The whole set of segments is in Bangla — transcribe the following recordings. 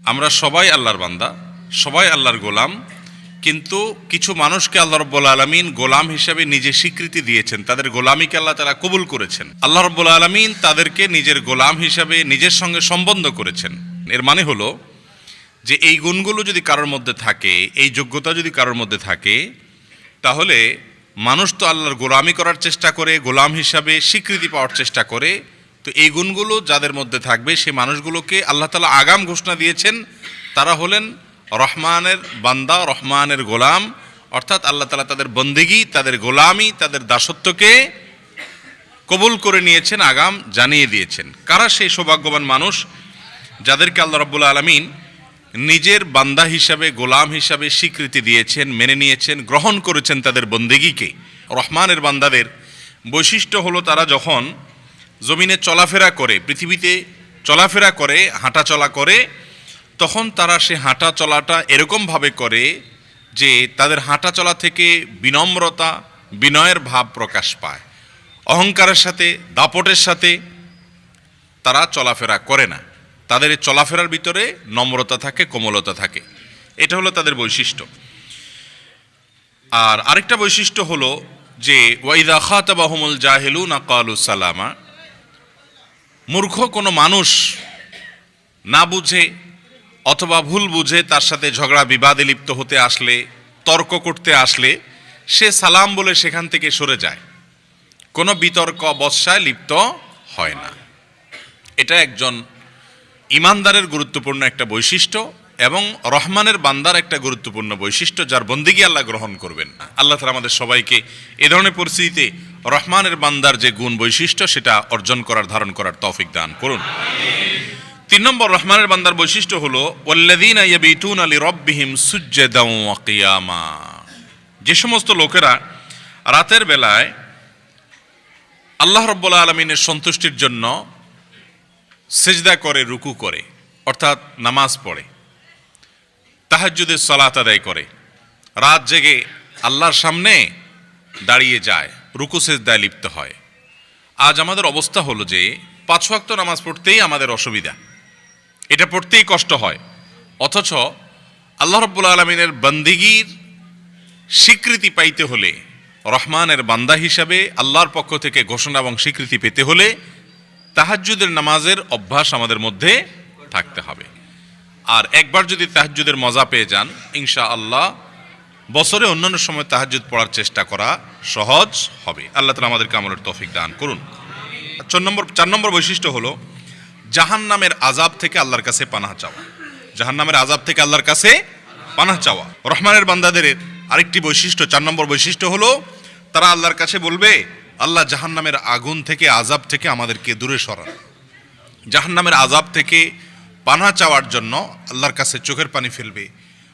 আমরা সবাই আল্লাহর বান্দা, সবাই আল্লাহর গোলাম, কিন্তু কিছু মানুষকে আল্লাহ রব্বুল আলমিন গোলাম হিসাবে নিজে স্বীকৃতি দিয়েছেন। তাদের গোলামীকে আল্লাহ তারা কবুল করেছেন। আল্লাহ রব্বুল আলমিন তাদেরকে নিজের গোলাম হিসাবে নিজের সঙ্গে সম্বন্ধ করেছেন। এর মানে হলো যে এই গুণগুলো যদি কারোর মধ্যে থাকে, এই যোগ্যতা যদি কারোর মধ্যে থাকে, তাহলে মানুষ তো আল্লাহর গোলামি করার চেষ্টা করে, গোলাম হিসাবে স্বীকৃতি পাওয়ার চেষ্টা করে তো এই গুণগুলো যাদের মধ্যে থাকবে সেই মানুষগুলোকে আল্লাহ তালা আগাম ঘোষণা দিয়েছেন, তারা হলেন রহমানের বান্দা, রহমানের গোলাম। অর্থাৎ আল্লাহ তালা তাদের বন্দেগি, তাদের গোলামি, তাদের দাসত্বকে কবুল করে নিয়েছেন, আগাম জানিয়ে দিয়েছেন। কারা সেই সৌভাগ্যবান মানুষ যাদেরকে আল্লাহ রব্বুল আলমিন নিজের বান্দা হিসাবে, গোলাম হিসাবে স্বীকৃতি দিয়েছেন, মেনে নিয়েছেন, গ্রহণ করেছেন তাদের বন্দেগিকে? রহমানের বান্দাদের বৈশিষ্ট্য হলো তারা যখন জমিনে চলাফেরা করে, পৃথিবীতে চলাফেরা করে হাঁটা চলা করে, তখন তারা সে হাঁটা চলাটা এরকমভাবে করে যে তাদের হাঁটা চলা থেকে বিনম্রতা, বিনয়ের ভাব প্রকাশ পায়। অহংকারের সাথে, দাপটের সাথে তারা চলাফেরা করে না। তাদের চলাফেরার ভিতরে নম্রতা থাকে, কোমলতা থাকে। এটা হলো তাদের বৈশিষ্ট্য। আর আরেকটা বৈশিষ্ট্য হলো যে, ওয়াইদা খাতাবাহমুল জাহেলু না কালু সালামা মূর্খ কোনো মানুষ না বুঝে অথবা ভুল বুঝে তার সাথে ঝগড়া, বিবাদে লিপ্ত হতে আসলে, তর্ক করতে আসলে, সে সালাম বলে সেখান থেকে সরে যায়। কোনো বিতর্ক বৎসায় লিপ্ত হয় না। এটা একজন ইমানদারের গুরুত্বপূর্ণ একটা বৈশিষ্ট্য এবং রহমানের বান্দার একটা গুরুত্বপূর্ণ বৈশিষ্ট্য, যার বন্দিগি আল্লাহ গ্রহণ করবেন না। আল্লাহ তালা আমাদের সবাইকে এ ধরনের পরিস্থিতিতে রহমানের বান্দার যে গুণ বৈশিষ্ট্য, সেটা অর্জন করার, ধারণ করার তৌফিক দান করুন। তিন নম্বর রহমানের বান্দার বৈশিষ্ট্য হলো, ওয়াল্লাযীন ইয়াবিতুন আলি রব্বিহিম কিয়ামা। যে সমস্ত লোকেরা রাতের বেলায় আল্লাহ রব্বুল আলমিনের সন্তুষ্টির জন্য সেজদা করে, রুকু করে, অর্থাৎ নামাজ পড়ে, তাহাজ্জুদের সলাত আদায় করে, রাত জেগে আল্লাহর সামনে দাঁড়িয়ে যায় রুকু সেজদায় লিপ্ত হয়। আজ আমাদের অবস্থা হলো যে পাঁচ ওয়াক্ত নামাজ পড়তেই আমাদের অসুবিধা। এটা পড়তেই কষ্ট হয়। অথচ আল্লাহ রব্বুল আলমিনের বন্দিগির স্বীকৃতি পাইতে হলে, রহমানের বান্দা হিসাবে আল্লাহর পক্ষ থেকে ঘোষণা এবং স্বীকৃতি পেতে হলে তাহাজ্জুদের নামাজের অভ্যাস আমাদের মধ্যে থাকতে হবে। আর একবার যদি তাহাজ্জুদের মজা পেয়ে যান ইনশা আল্লাহ বছরে অন্যান্য সময় তাহাজ্জুদ পড়ার চেষ্টা করা সহজ হবে। আল্লাহ তালা আমাদেরকে আমলের তৌফিক দান করুন। চার নম্বর চার নম্বর বৈশিষ্ট্য হলো জাহান নামের আজাব থেকে আল্লাহর কাছে পানাহ চাওয়া। জাহান নামের আজাব থেকে আল্লাহর কাছে পানাহ চাওয়া। রহমানের বান্দাদের আরেকটি বৈশিষ্ট্য, চার নম্বর বৈশিষ্ট্য হলো তারা আল্লাহর কাছে বলবে, আল্লাহ জাহান নামের আগুন থেকে আজাব থেকে আমাদেরকে দূরে সরান। জাহান নামের আজাব থেকে পানা চাওয়ার জন্য আল্লাহর কাছে চোখের পানি ফেলবে।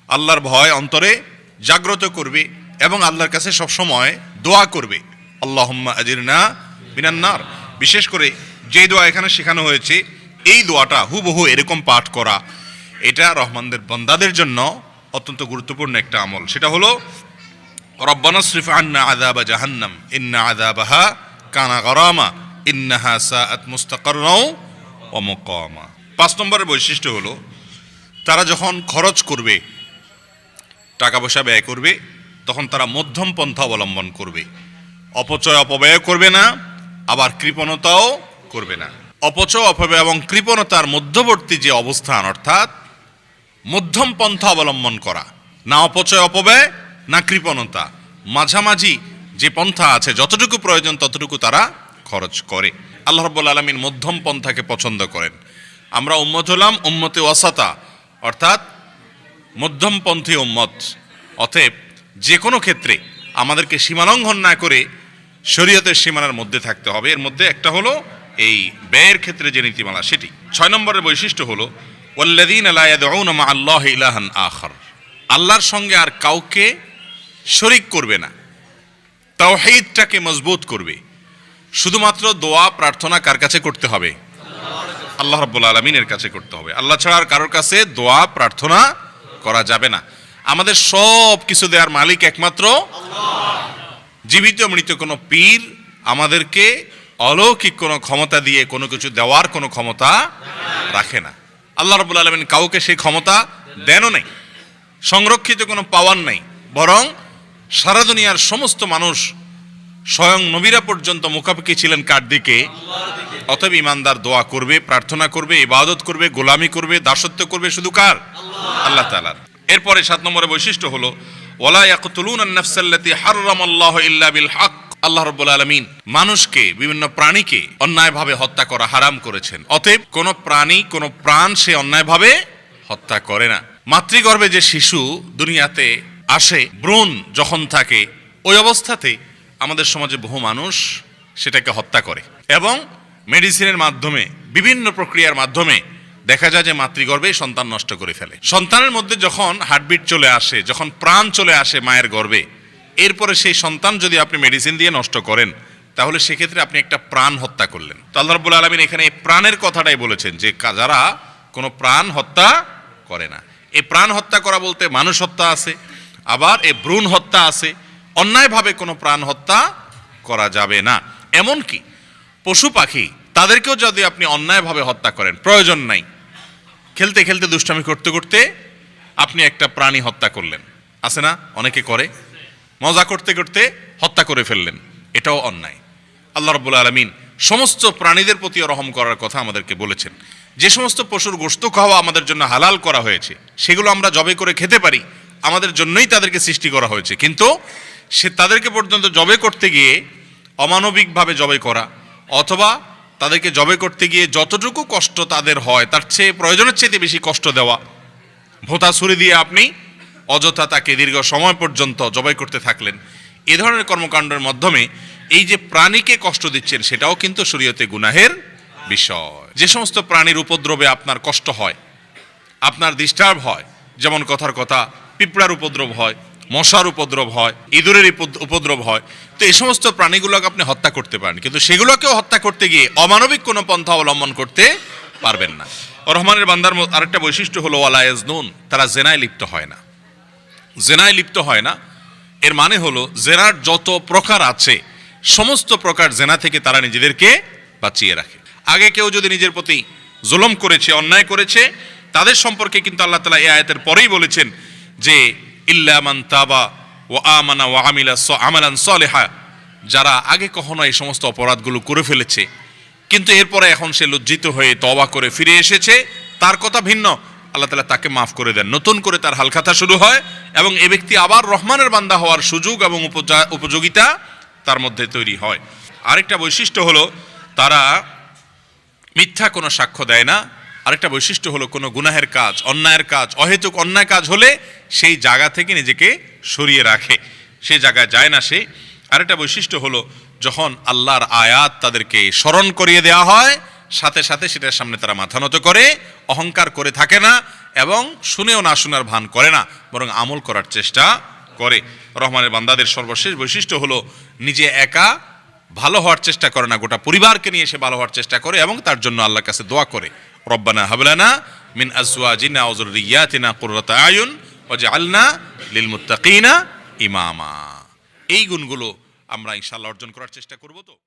আল্লাহর ভয় অন্তরে জাগ্রত করবে এবং আল্লাহর কাছে সবসময় দোয়া করবে। আল্লাহম্মা আজিরনা মিনান্নার বিশেষ করে যে দোয়া এখানে শেখানো হয়েছে, এই দোয়াটা হুবহু এরকম পাঠ করা। এটা রহমানদের বন্দাদের জন্য অত্যন্ত গুরুত্বপূর্ণ একটা আমল। সেটা হলো, রব্বানা আন্না আদাবা জাহান্নাম, ইন্না আদাবাহা কানা গরামা, ইন্নাহা সাআত মুস্তাকারনাও ও মুকামা। পাঁচ নম্বরের বৈশিষ্ট্য হলো, তারা যখন খরচ করবে টাকা পয়সা ব্যয় করবে, তখন তারা মধ্যম পন্থা অবলম্বন করবে। অপচয় অপব্যয় করবে না, আবার কৃপণতাও করবে না। অপচয়, অপব্যয় এবং কৃপণতার মধ্যবর্তী যে অবস্থান, অর্থাৎ মধ্যম পন্থা অবলম্বন করা, না অপচয়, অপব্যয়, না কৃপণতা, মাঝামাঝি যে পন্থা আছে, যতটুকু প্রয়োজন ততটুকু তারা খরচ করে। আল্লাহ রব্বুল আলমিন মধ্যম পন্থাকে পছন্দ করেন। আমরা উম্মত হলাম উম্মতে ওয়াসাতা, অর্থাৎ মধ্যমপন্থী উম্মত। অতএব যে কোনো ক্ষেত্রে আমাদেরকে সীমালঙ্ঘন না করে শরীয়তের সীমানার মধ্যে থাকতে হবে। এর মধ্যে একটা হলো এই ব্যয়ের ক্ষেত্রে যে নীতিমালা, সেটি। ছয় নম্বরের বৈশিষ্ট্য হলো ওয়াল্লাদিন মা আল্লাহ ইলাহান আখর। আল্লাহর সঙ্গে আর কাউকে শরিক করবে না। তাওহীদটাকে মজবুত করবে। শুধুমাত্র দোয়া, প্রার্থনা কার কাছে করতে হবে? আল্লাহ রাব্বুল আলমিনের কাছে করতে হবে। আল্লাহ ছাড়া আর কারোর কাছে দোয়া, প্রার্থনা করা যাবে না। আমাদের সব কিছু দেওয়ার মালিক একমাত্র জীবিত মৃত কোনো পীর আমাদেরকে অলৌকিক কোনো ক্ষমতা দিয়ে কোনো কিছু দেওয়ার কোনো ক্ষমতা রাখে না। আল্লাহ রবুল আলমিন কাউকে সেই ক্ষমতা দেনও নেই, সংরক্ষিত কোনো পাওয়ার নেই, বরং সারা দুনিয়ার সমস্ত মানুষ স্বয়ং নবীরা পর্যন্ত মুখাপেক্ষি ছিলেন কার দিকে? অতএব ইমানদার দোয়া করবে, প্রার্থনা করবে, ইবাদত করবে, গোলামি করবে, দাসত্ব করবে, শুধু কার? আল্লাহ তালার এরপরে সাত নম্বরের বৈশিষ্ট্য হলো ওলা ইয়াকতুলুন আন-নাফসাল্লাতী হারামাল্লাহু ইল্লা বিল হক। আল্লাহ রাব্বুল মানুষকে, বিভিন্ন প্রাণীকে অন্যায়ভাবে হত্যা করা হারাম করেছেন। অতএব কোন প্রাণী, কোন প্রাণ সে অন্যায়ভাবে হত্যা করে না। মাতৃগর্ভে যে শিশু দুনিয়াতে আসে, ভ্রূণ যখন থাকে, ওই অবস্থাতে আমাদের সমাজে বহু মানুষ সেটাকে হত্যা করে। এবং মেডিসিনের মাধ্যমে, বিভিন্ন প্রক্রিয়ার মাধ্যমে দেখা যায় যে মাতৃগর্ভে সন্তান নষ্ট করে ফেলে। সন্তানের মধ্যে যখন হার্টবিট চলে আসে, যখন প্রাণ চলে আসে মায়ের গর্ভে, এরপরে সেই সন্তান যদি আপনি মেডিসিন দিয়ে নষ্ট করেন, তাহলে সেক্ষেত্রে আপনি একটা প্রাণ হত্যা করলেন। তো আল্লাহ রাব্বুল আলমিন এখানে এই প্রাণের কথাটাই বলেছেন যে যারা কোনো প্রাণ হত্যা করে না। এই প্রাণ হত্যা করা বলতে মানুষ হত্যা আছে, আবার এ ভ্রূণ হত্যা আছে, অন্যায়ভাবে কোনো প্রাণ হত্যা করা যাবে না। এমনকি পশু পাখি তাদেরকেও যদি আপনি অন্যায়ভাবে হত্যা করেন, প্রয়োজন নাই। খেলতে খেলতে দুষ্টামি করতে করতে আপনি একটা প্রাণী হত্যা করলেন। আছে না? অনেকে করে। মজা করতে করতে হত্যা করে ফেললেন। এটাও অন্যায়। আল্লাহ রব্বুল আলমিন সমস্ত প্রাণীদের প্রতি রহম করার কথা আমাদেরকে বলেছেন। যে সমস্ত পশুর গোস্ত খাওয়া আমাদের জন্য হালাল করা হয়েছে, সেগুলো আমরা জবে করে খেতে পারি। আমাদের জন্যই তাদেরকে সৃষ্টি করা হয়েছে। কিন্তু সে তাদেরকে পর্যন্ত জবে করতে গিয়ে অমানবিকভাবে জবে করা অথবা তাদেরকে জবে করতে গিয়ে যতটুকু কষ্ট তাদের হয়, তার চেয়ে প্রয়োজনের চেয়ে বেশি কষ্ট দেওয়া। ভোতা ছুরি দিয়ে আপনি অযথা তাকে দীর্ঘ সময় পর্যন্ত জবাই করতে থাকলেন। এ ধরনের কর্মকাণ্ডের মাধ্যমে এই যে প্রাণীকে কষ্ট দিচ্ছেন, সেটাও কিন্তু শরীয়তে গুনাহের বিষয়। যে সমস্ত প্রাণীর উপদ্রবে আপনার কষ্ট হয়, আপনার ডিস্টার্ব হয়, যেমন কথার কথা, পিঁপড়ার উপদ্রব হয় মশার উপদ্রব হয়, ইঁদুরের উপদ- উপদ্রব হয়। তো এই সমস্ত প্রাণীগুলোকে আপনি হত্যা করতে পারেন। কিন্তু সেগুলোকেও হত্যা করতে গিয়ে অমানবিক কোনো পন্থা অবলম্বন করতে পারবেন না। রহমানের বান্দার আরেকটা বৈশিষ্ট্য হলো ওয়ালায়াজ নুন তারা জেনায় লিপ্ত হয় না। জেনায় লিপ্ত হয় না। এর মানে হলো, জেনার যত প্রকার আছে, সমস্ত প্রকার জেনা থেকে তারা নিজেদেরকে বাঁচিয়ে রাখে। আগে কেউ যদি নিজের প্রতি জুলম করেছে, অন্যায় করেছে, তাদের সম্পর্কে কিন্তু আল্লাহ তালা এই আয়াতের পরেই বলেছেন যে ইল্লামান তাবা সলেহা। যারা আগে কখনো এই সমস্ত অপরাধগুলো করে ফেলেছে, কিন্তু এরপরে এখন সে লজ্জিত হয়ে তবা করে ফিরে এসেছে, তার কথা ভিন্ন। আল্লাহ তালা তাকে মাফ করে দেন। নতুন করে তার হালখাতা শুরু হয় এবং এ ব্যক্তি আবার রহমানের বান্দা হওয়ার সুযোগ এবং উপযোগিতা তার মধ্যে তৈরি হয়। আরেকটা বৈশিষ্ট্য হলো, তারা মিথ্যা কোনো সাক্ষ্য দেয় না। আরেকটা বৈশিষ্ট্য হলো কোনো গুনাহের কাজ, অন্যায়ের কাজ, অহেতুক অন্যায় কাজ হলে সেই জায়গা থেকে নিজেকে সরিয়ে রাখে। সে জায়গায় যায় না সে। আরেকটা বৈশিষ্ট্য হলো যখন আল্লাহর আয়াত তাদেরকে স্মরণ করিয়ে দেওয়া হয়, সাথে সাথে সেটার সামনে তারা মাথা নত করে, অহংকার করে থাকে না এবং শুনেও না শোনার ভান করে না, বরং আমল করার চেষ্টা করে। রহমানের বান্দাদের সর্বশেষ বৈশিষ্ট্য হলো নিজে একা ভালো হওয়ার চেষ্টা করে না, গোটা পরিবারকে নিয়ে এসে ভালো হওয়ার চেষ্টা করে এবং তার জন্য আল্লাহর কাছে দোয়া করে। রব্বানা হাবলানা মিন আজওয়াজিনা ওয়া যুররিয়াতিনা কুররাতা আয়ুন ওয়াজআলনা লিল মুত্তাকিনা ইমামা। এই গুণগুলো আমরা ইনশাআল্লাহ অর্জন করার চেষ্টা করব তো।